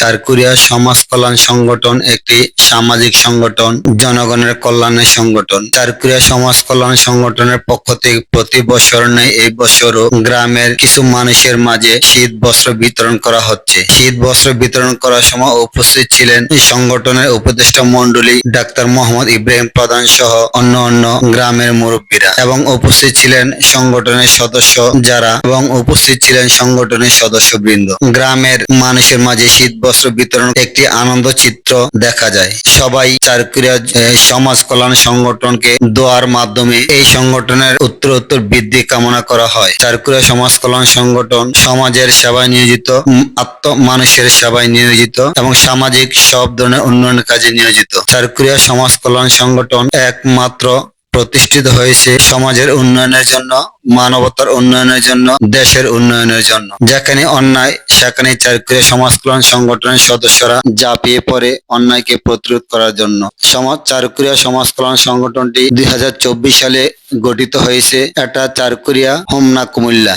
চারকুরিয়া সমাজ কল্যাণ সংগঠন একটি সামাজিক সংগঠন, জনগণের কল্যাণের সংগঠন। চারকুরিয়া সমাজ কল্যাণ সংগঠনের পক্ষ থেকে প্রতি বছর নেই এই বছরও গ্রামের কিছু মানুষের মাঝে শীত বস্ত্র বিতরণ করা হচ্ছে। শীত বস্ত্র বিতরণ করার সময় উপস্থিত ছিলেন সংগঠনের উপদেষ্টা মন্ডলী ডাক্তার মোহাম্মদ ইব্রাহিম প্রধান সহ অন্য অন্য গ্রামের মুরব্বীরা এবং উপস্থিত ছিলেন সংগঠনের সদস্য যারা এবং উপস্থিত ছিলেন সংগঠনের সদস্যবৃন্দ। গ্রামের মানুষের মাঝে শীত বস্ত্র বিতরণ একটি আনন্দ চিত্র দেখা যায়। সবাই চারকুরিয়া সমাজ কল্যাণ সংগঠনকে দোয়ার মাধ্যমে এই সংগঠনের উত্তর উত্তর বৃদ্ধি কামনা করা হয়। চারকুরিয়া সমাজ কল্যাণ সংগঠন সমাজের সেবায় নিয়োজিত আত্ম মানুষের সেবায় নিয়োজিত এবং সামাজিক সব ধরনের উন্নয়ন কাজে নিয়োজিত। চারকুরিয়া সমাজ কল্যাণ সংগঠন একমাত্র প্রতিষ্ঠিত হয়েছে সমাজের উন্নয়নের জন্য, মানবতার উন্নয়নের জন্য, দেশের উন্নয়নের জন্য। যেখানে অন্যায়, সেখানে চারকুরিয়া সমাজ কল্যাণ সংগঠনের সদস্যরা ঝাঁপিয়ে পড়ে অন্যায়কে প্রতিরোধ করার জন্য। সমাজ চারকুরিয়া সমাজ কল্যাণ সংগঠনটি দুই হাজার চব্বিশ সালে গঠিত হয়েছে। এটা চারকুরিয়া হোমনা কুমিল্লা।